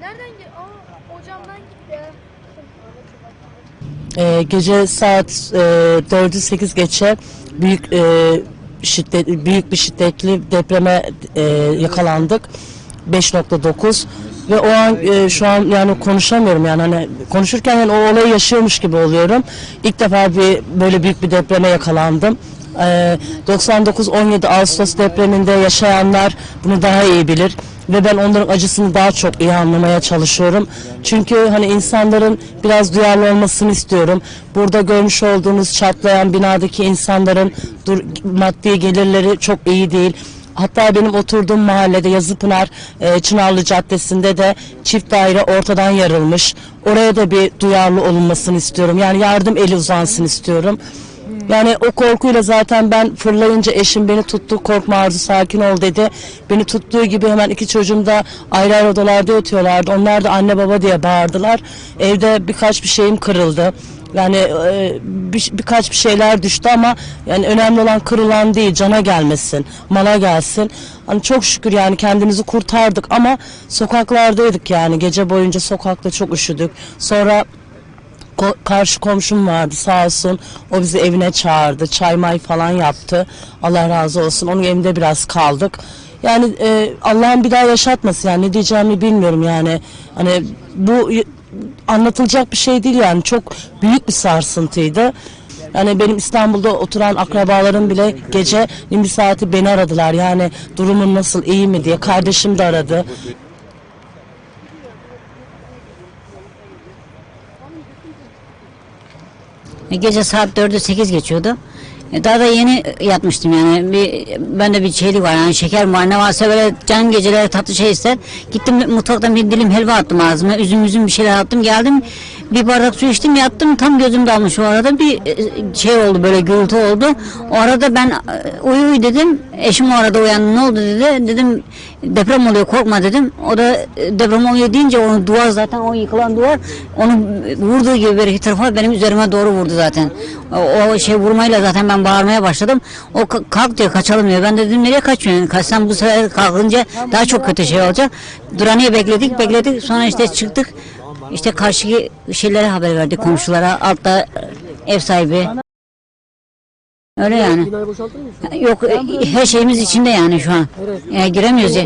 Nereden hocamdan gitti. Ee, gece saat e, 4'ü 8 geçe büyük e, şiddet büyük bir şiddetli depreme e, yakalandık. 5.9 ve o an e, şu an yani konuşamıyorum yani hani konuşurken yani o olayı yaşıyormuş gibi oluyorum. İlk defa bir böyle büyük bir depreme yakalandım. Ee, 99-17 Ağustos depreminde yaşayanlar bunu daha iyi bilir ve ben onların acısını daha çok iyi anlamaya çalışıyorum. Çünkü hani insanların biraz duyarlı olmasını istiyorum. Burada görmüş olduğunuz çatlayan binadaki insanların maddi gelirleri çok iyi değil. Hatta benim oturduğum mahallede Yazıpınar e, Çınarlı Caddesi'nde de çift daire ortadan yarılmış. Oraya da bir duyarlı olunmasını istiyorum. Yani yardım eli uzansın istiyorum. Yani o korkuyla zaten ben fırlayınca eşim beni tuttu korkma Arzu sakin ol dedi. Beni tuttuğu gibi hemen iki çocuğum da ayrı ayrı odalarda yatıyorlardı. Onlar da anne baba diye bağırdılar. Evde birkaç bir şeyim kırıldı. Yani e, bir, birkaç bir şeyler düştü ama yani önemli olan kırılan değil cana gelmesin, mala gelsin. Hani çok şükür yani kendimizi kurtardık ama sokaklardaydık yani gece boyunca sokakta çok üşüdük. Sonra Ko- karşı komşum vardı sağ olsun. O bizi evine çağırdı. Çay may falan yaptı. Allah razı olsun. Onun evinde biraz kaldık. Yani e, Allah'ın bir daha yaşatmasın. Yani ne diyeceğimi bilmiyorum yani. Hani bu anlatılacak bir şey değil yani. Çok büyük bir sarsıntıydı. Yani benim İstanbul'da oturan akrabalarım bile gece bir saati beni aradılar. Yani durumun nasıl iyi mi diye. Kardeşim de aradı. Gece saat 4'ü 8 geçiyordu. E, Daha da yeni yatmıştım yani. Bir, ben de bir şeylik var yani şeker var ne varsa böyle can geceleri tatlı şey ister. Gittim mutfaktan bir dilim helva attım ağzıma. Üzüm üzüm bir şeyler attım geldim. Bir bardak su içtim yattım tam gözüm dalmış o arada bir e, şey oldu böyle gürültü oldu. O arada ben e, uyu uyu dedim. Eşim o arada uyandı ne oldu dedi. Dedim deprem oluyor korkma dedim. O da e, deprem oluyor deyince onu duvar zaten o yıkılan duvar onu vurduğu gibi bir tarafa benim üzerime doğru vurdu zaten. O, şey vurmayla zaten ben bağırmaya başladım. O ka- kalk diyor kaçalım diyor. Ben de dedim nereye kaçıyorsun? Kaçsam bu sefer kalkınca daha çok kötü şey olacak. Duraniye bekledik bekledik sonra işte çıktık. İşte karşı şeylere haber verdik komşulara altta ev sahibi. Öyle yani. Yok her şeyimiz içinde yani şu an. Yani giremiyoruz ya.